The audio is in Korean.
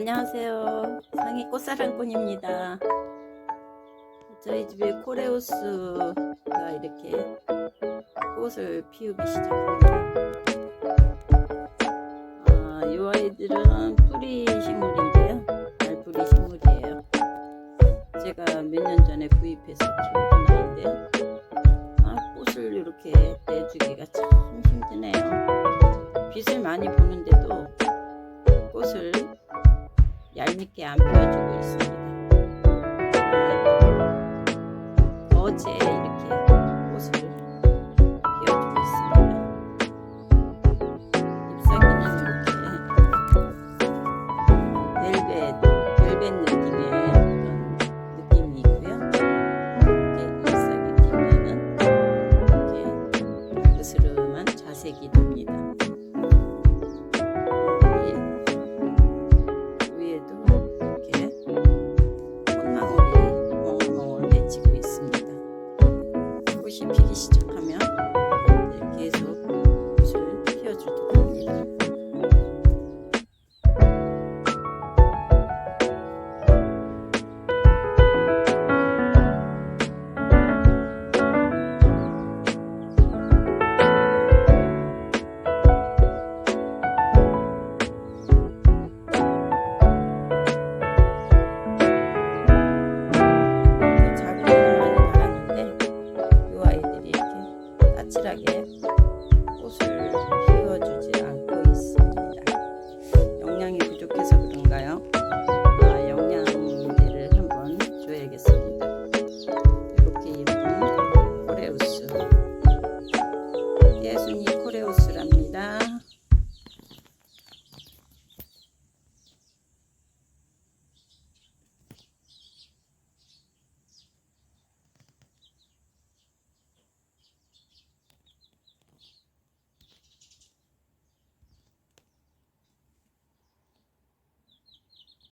안녕하세요. 상의 꽃사랑꾼입니다. 저희 집에 코레우스가 이렇게 꽃을 피우기 시작합니다. 아, 이 아이들은 뿌리 식물인데요. 알뿌리 식물이에요. 제가 몇 년 전에 구입해서 키우던 아이인데요. 아, 꽃을 이렇게 내주기가 참 힘드네요. 빛을 많이 보는데도 꽃을 얄밉게 안 보여주고 있습니다. 아, 어제 이렇게 옷을 비워주고 있습니다. 잎사귀는 이렇게 벨벳, 벨벳 느낌의 그런 느낌이 있고요. 이렇게 잎사귀 뒷면은 이렇게 으스름한 자색이 납니다. Yeah. মাছ রাখে